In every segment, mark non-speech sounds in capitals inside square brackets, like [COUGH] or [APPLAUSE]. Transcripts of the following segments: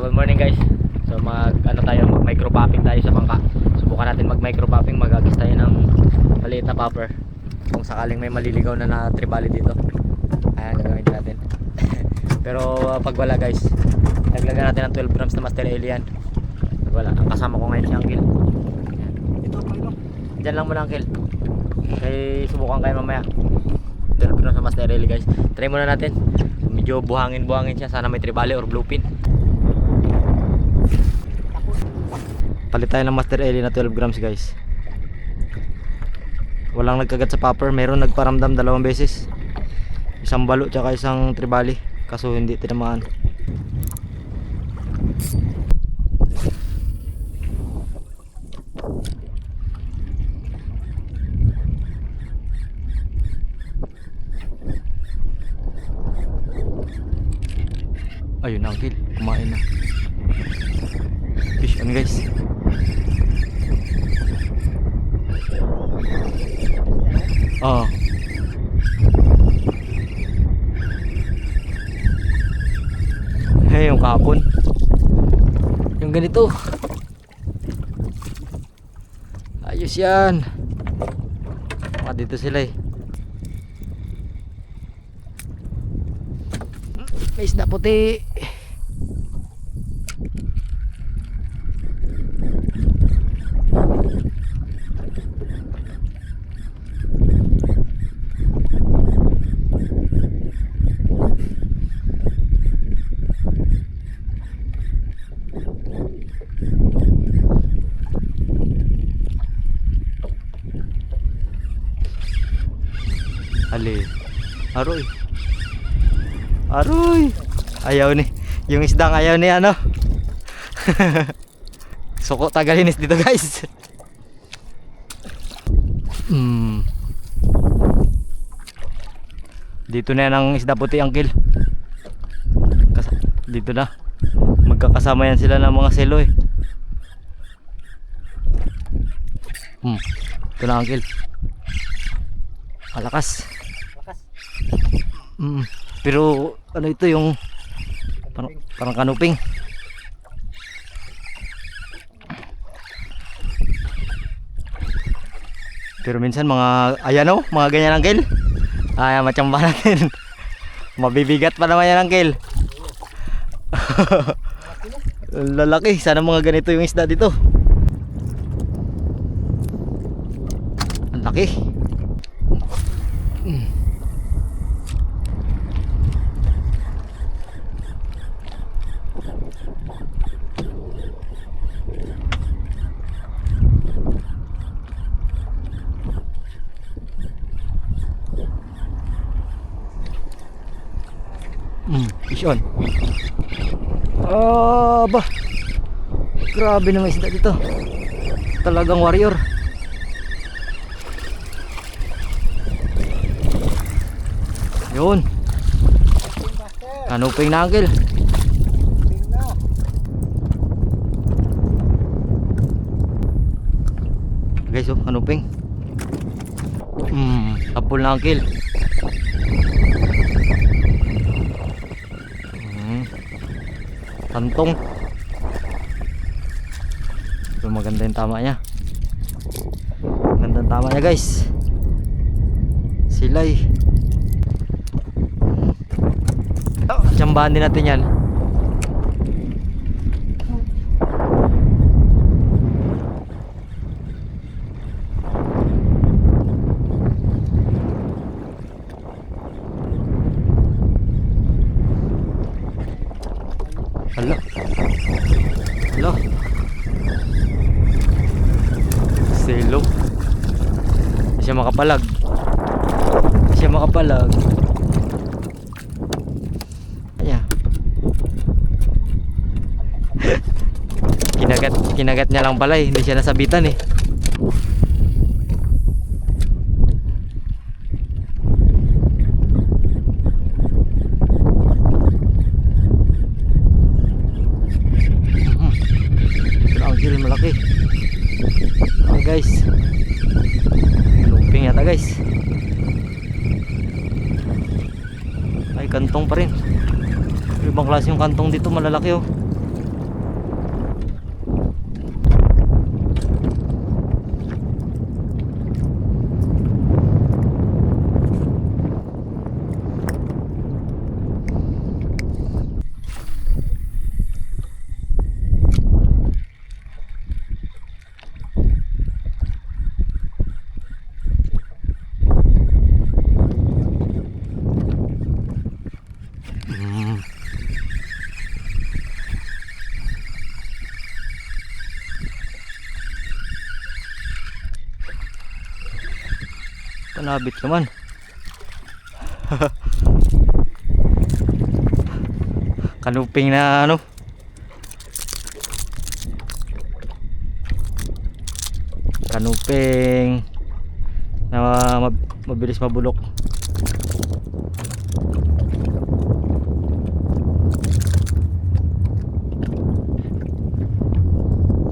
good morning guys. So mag ano tayo, mag micro popping tayo sa bangka. Subukan natin mag micro popping, magagis tayo ng maliit na popper. Kung sakaling may maliligaw na na tribali dito. Ayan, gagawin din natin. [LAUGHS] Pero uh, pag wala guys, naglagan natin ng 12 grams na master alien. Pag wala, ang kasama ko ngayon si. Ayan. Ito. Diyan lang muna Uncle. Kaya subukan kayo mamaya. 12 grams na master alien guys. Try muna natin. Medyo buhangin-buhangin siya. Sana may tribali or bluepin. Palit tayo ng Master Ellie na 12 grams guys. Walang nagkagat sa popper. Meron nagparamdam dalawang beses. Isang balo tsaka isang tribali. Kaso hindi tinamaan. Ayun na, Uncle. Kumain na. Fish on guys. Oo. Hey, yung kapon. Yung ganito. Ayos yan. Mga dito sila eh. May isda puti. Ali. Aroy. Aroy. Ayaw ni. Yung isdang ayaw ni ano. [LAUGHS] Suko tagalinis dito guys. Hmm. Dito na yan ang isda puti ang kill. Kas dito na. Magkakasama yan sila ng mga selo eh. Hmm. Ito na ang kill. Malakas. Lakas. Mm. Pero ano ito yung parang, parang kanuping. Pero minsan mga ayan o, mga ganyan ang kill. Ay, machamba natin. [LAUGHS] Mabibigat pa naman yan ang kill. [LAUGHS] Lalaki, sana mga ganito yung isda dito. Ang laki. Mm, fish on. Ah, ba. Grabe naman isda dito. Talagang warrior. Yun, Master. kanuping na uncle. Tingnan. Guys, oh, kanuping. Hmm, tapol na uncle. Hmm. Tantong. Pero maganda yung tama niya. Maganda yung tama niya guys. Silay. Oh, tsambahan din natin yan. Hala. Hala. Selo. Hindi siya makapalag. Hindi siya makapalag. Ayan. [LAUGHS] kinagat, kinagat niya lang pala eh. Hindi siya nasabitan eh. Kill malaki. Oh guys. Luping yata guys. Ay kantong pa rin. Ibang klase yung kantong dito malalaki oh. Panabit naman. [LAUGHS] Kanuping na ano. Kanuping na mab- mabilis mabulok.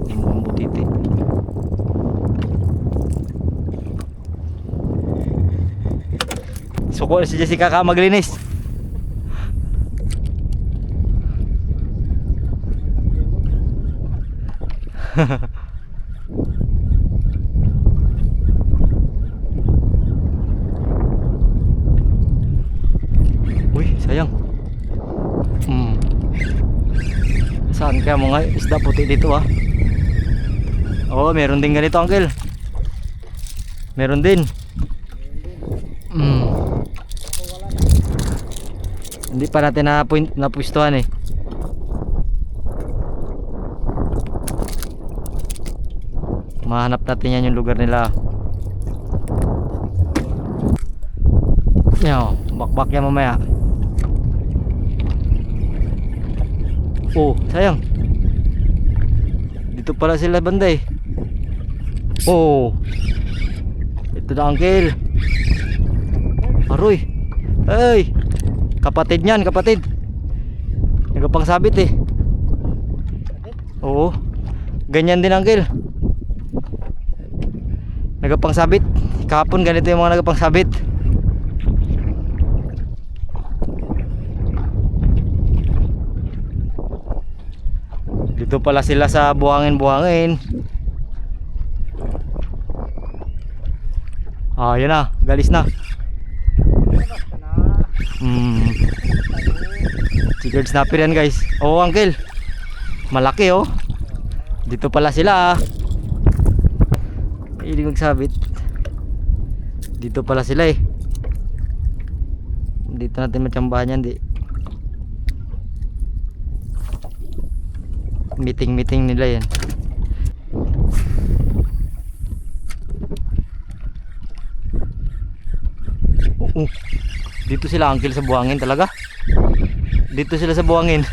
Hindi mo ang butiti. Na si Jessica ka maglinis. [LAUGHS] Uy, sayang. Hmm. Saan kaya mga isda puti dito ah? Oo, meron din ganito, uncle. Meron din. Hmm. Hindi pa natin na point na pwestuhan eh. Mahanap natin yan yung lugar nila. Yo, bakbak yan mamaya. Oh, sayang. Dito pala sila banda eh. Oh. Ito na uncle. Aroy. Ay. Kapatid niyan, kapatid. Nagapang sabit eh. Oo. Ganyan din uncle. Nagapang sabit. Kahapon ganito yung mga nagapang sabit. Dito pala sila sa buhangin-buhangin. Ah, yun na. Galis na. Hmm. Sigurd snapper yan guys. Oo uncle. Malaki oh. Dito pala sila ah. Hindi magsabit. Dito pala sila eh. Dito natin matsambahan yan di. Meeting meeting nila yan. Oo. Dito sila uncle sa buhangin talaga. Dito sila sa buhangin. [LAUGHS]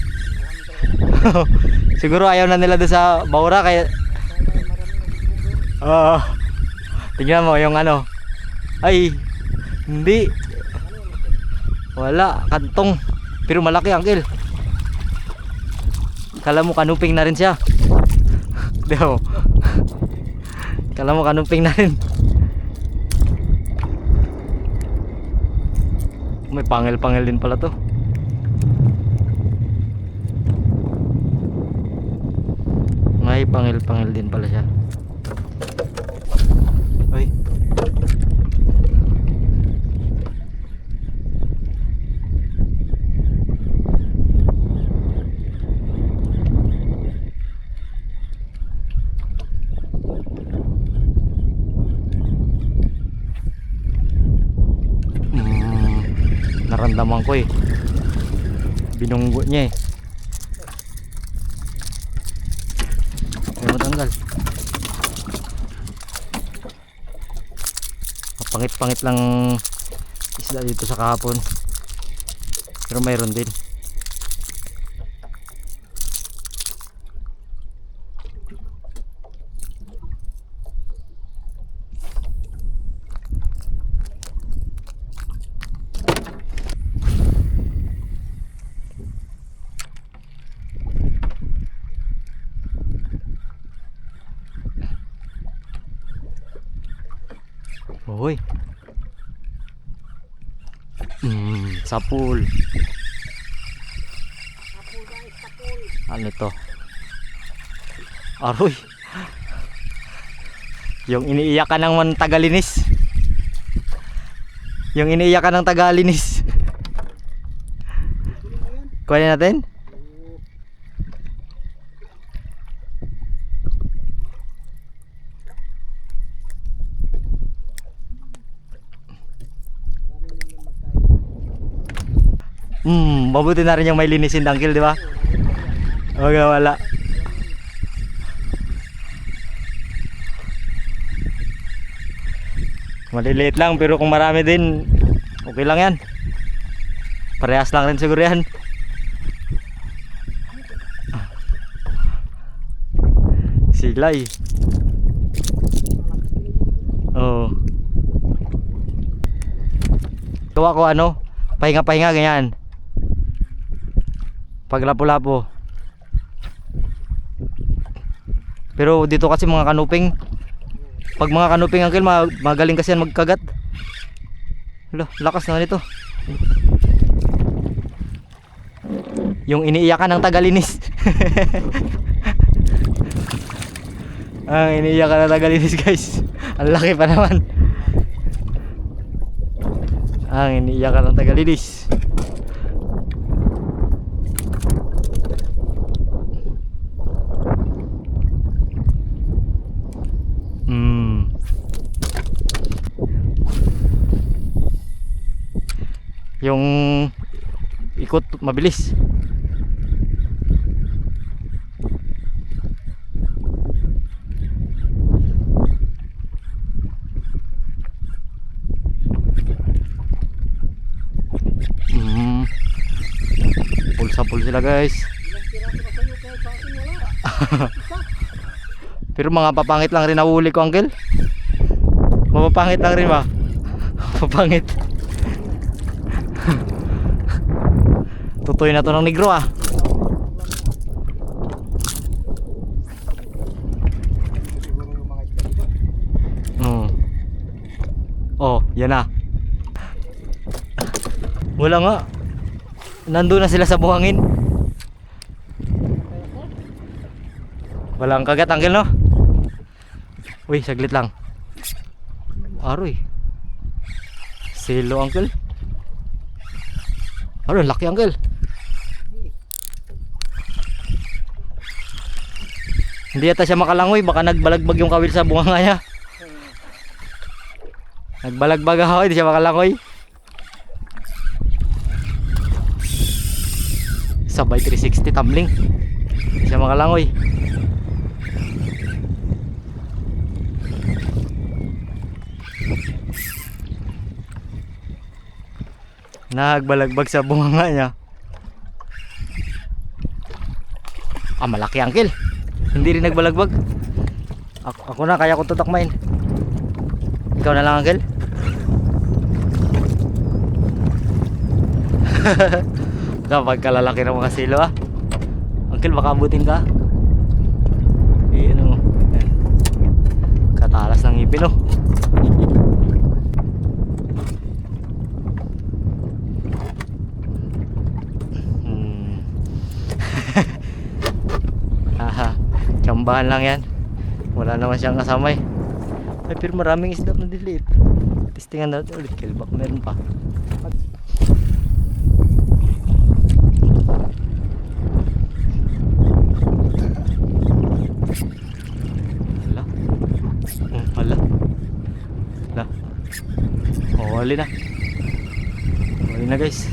Siguro ayaw na nila doon sa Baura kaya Oo. tingnan mo yung ano. Ay, hindi. Wala, kantong. Pero malaki uncle. Kala mo kanuping na rin siya. [LAUGHS] Ba? Kala mo kanuping na rin. May pangil-pangil din pala to. May pangil-pangil din pala siya. Uy. Mm, naramdaman ko eh. Binunggo niya eh. May matanggal. Pangit-pangit lang isda dito sa kahapon. Pero mayroon din. Hoy. Hmm, sapul. Ano to? Aroy. Yung iniiyakan ng man tagalinis. Yung iniiyakan ng tagalinis. Kunin natin? Hmm, mabuti na rin yung may linisin ng uncle, di ba? Huwag na wala. Maliliit lang pero kung marami din, okay lang yan. Parehas lang rin siguro yan. Silay. Oo. Gawa ko ano, pahinga-pahinga ganyan. Pag lapo-lapo. Pero dito kasi mga kanuping, pag mga kanuping uncle, ma- magaling kasi yan magkagat. Hala, lakas na nito. Yung iniiyakan ng tagalinis. [LAUGHS] Ang iniiyakan ng tagalinis guys. Ang laki pa naman. Ang iniiyakan ng tagalinis. Hmm. Yung ikot mabilis. Hmm. Pulsa pul sila guys. [LAUGHS] Pero mga papangit lang rin nahuli ko uncle. Mapapangit lang rin ba? [LAUGHS] Papangit. Tutoy na to ng negro ah. Hmm. Oh, yan na. Wala nga. Nandun na sila sa buhangin. Walang kagat, uncle, no? Uy, saglit lang. Aroy. Silo, uncle. Aroy, laki, uncle. Hindi yata siya makalangoy, baka nagbalagbag yung kawil sa bunganga niya. Nagbalagbag ako, hindi siya makalangoy. Sabay 360 tumbling. Hindi siya makalangoy. Nagbalagbag sa bunganga niya. Ah, malaki angkil. Hindi rin nagbalagbag. Ako, ako na, kaya ko tutakmain. Ikaw na lang, Uncle. [LAUGHS] Kapag kalalaki ng mga silo, ah. Uncle, baka abutin ka. Eh, ano. Katalas ng ngipin, oh. Hmm. Haha, tsambahan lang yan. Wala naman siyang kasama eh. Ay, pero maraming isda na diliit. Testingan natin ulit. Kilbak meron pa. Hala. Oh, hala. Hala. Oh, huli na. Huli na guys.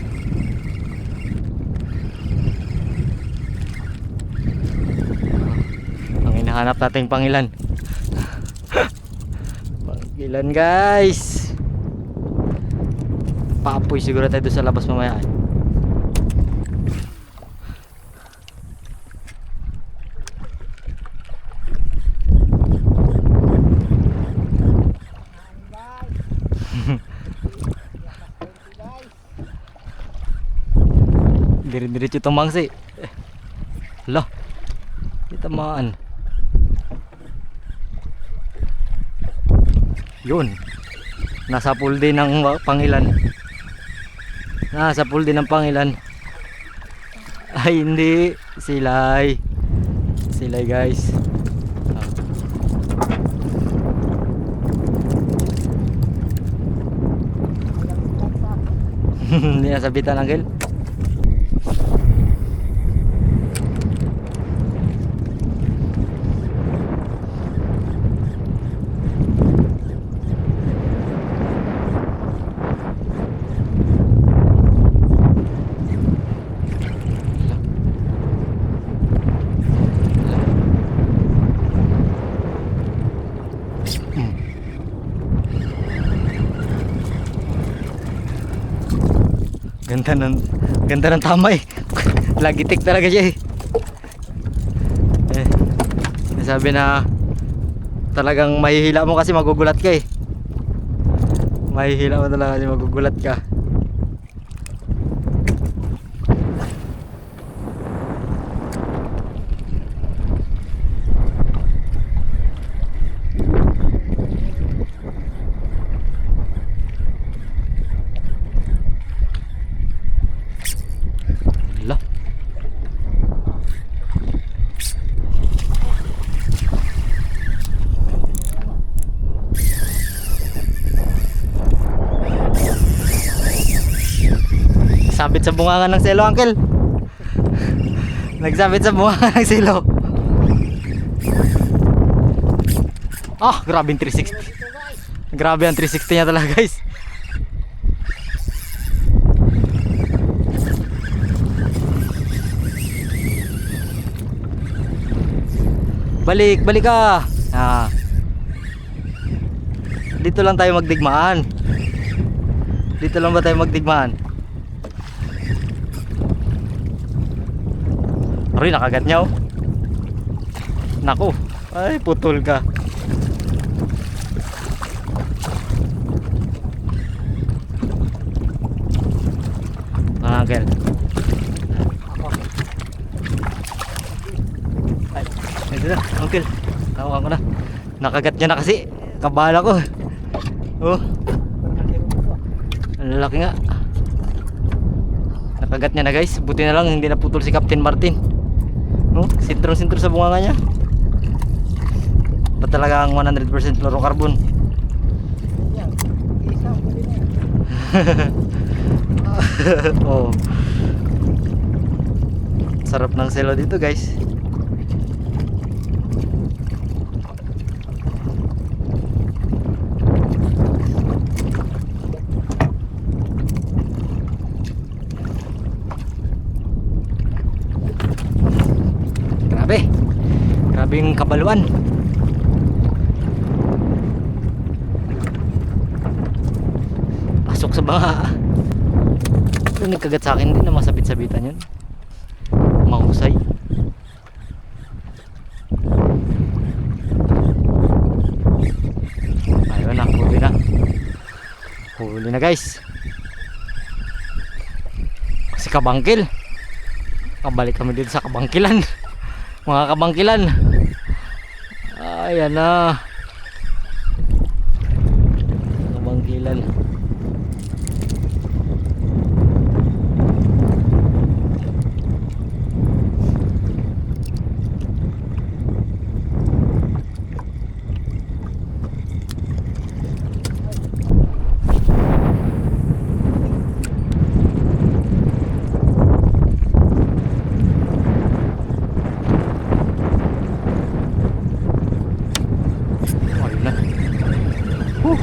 Ang hinahanap nating pangilan. Pangilan guys. Paapoy siguro tayo sa labas mamaya. eh. [LAUGHS] Diri-diretso itong mangsi. Hala. Di Yun. Nasa pool din ng pangilan. Nasa pool din ng pangilan. Ay hindi. Silay. Silay guys. [LAUGHS] Hindi nasabitan Angel. Ganda ng ganda ng tama eh. [LAUGHS] Lagitik talaga siya eh. eh. Sabi na talagang mahihila mo kasi magugulat ka eh. Mahihila mo talaga kasi magugulat ka. Hala. Sabit sa bungangan ng selo, uncle. Nagsabit sa bungangan [LAUGHS] ng selo. Ah, grabe yung 360. Grabe ang 360 niya talaga, guys. Balik, balik ka. Ah. Dito lang tayo magdigmaan. Dito lang ba tayo magdigmaan? Aroy, nakagat niya oh. Naku. Ay, putol ka. Uncle. Ay, ito na, uncle. Tawakan ko na. Nakagat niya na kasi. Kabala ko. Oh, ang laki nga. Nakagat niya na guys. Buti na lang hindi naputol si Captain Martin. Oh, sintrong-sintro sa bunganga niya. Ba talaga ang 100% fluorocarbon? [LAUGHS] Oh. Sarap ng selo dito guys. Grabe. Yung kabaluan. Pasok sa banga. Ito nagkagat sa akin din na masabit-sabitan yun. Mahusay. Ayun na, huli na. Huli na guys. Si kabangkil. Kabalik kami dito sa kabangkilan. [LAUGHS] Mga kabangkilan. Ayan na. Kabangkilan. Ayun na. Huh.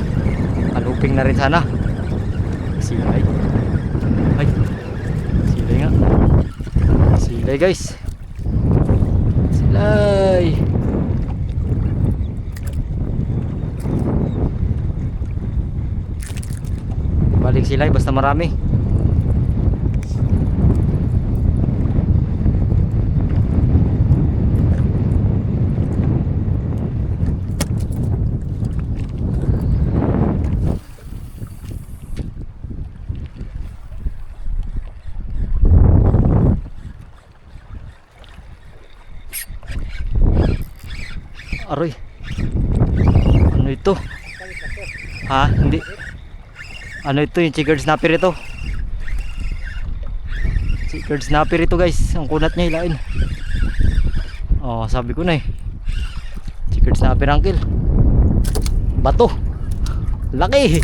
Aluping na rin sana. Silay. Ay. Silay nga. Silay guys. Silay. Balik silay basta marami. Aroy. Ano ito? Ha? Hindi. Ano ito yung checkered snapper ito? Checkered snapper ito guys. Ang kunat niya ilain. Oh, sabi ko na eh. Checkered snapper uncle. Bato. Laki.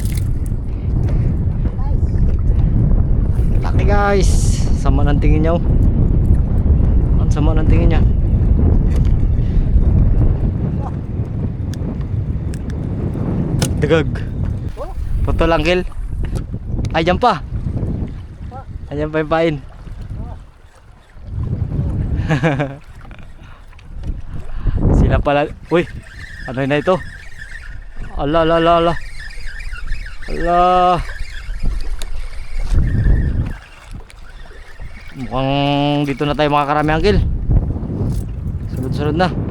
Laki guys. Sama ng tingin niya oh. Ang sama ng tingin niya. Dagag. Putol uncle. Ay, dyan pa. Ayan pa yung pain. [LAUGHS] Sila pala. Uy, ano na ito? Ala, ala, ala, ala. Ala. Mukhang dito na tayo makakarami Uncle. Sunod-sunod na.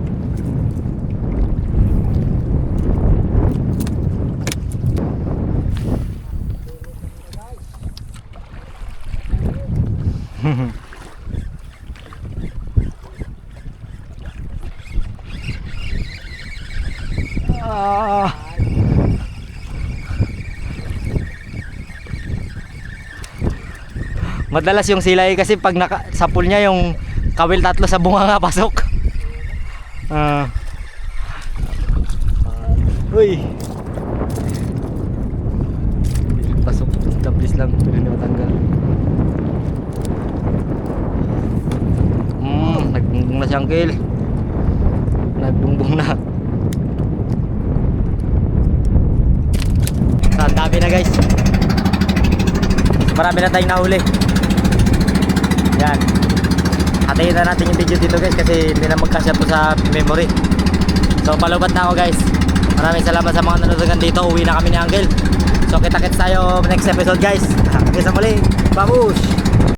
Ah. Madalas yung silay kasi pag naka, sa pool niya yung kawil tatlo sa bunga nga pasok. Ah. Uy. Pasok. Tablis lang. Pero hindi matanggal. Hmm, nagbungbong na si Uncle. Nagbungbong na. Ang dami na guys. Marami na tayong nahuli. Yan. Hatayin na natin yung video dito guys kasi hindi na magkasya to sa memory. So palubat na ako guys. Maraming salamat sa mga nanonood dito. Uwi na kami ni Uncle. So kita-kits tayo next episode guys. [LAUGHS] Hanggang sa muli. Babush!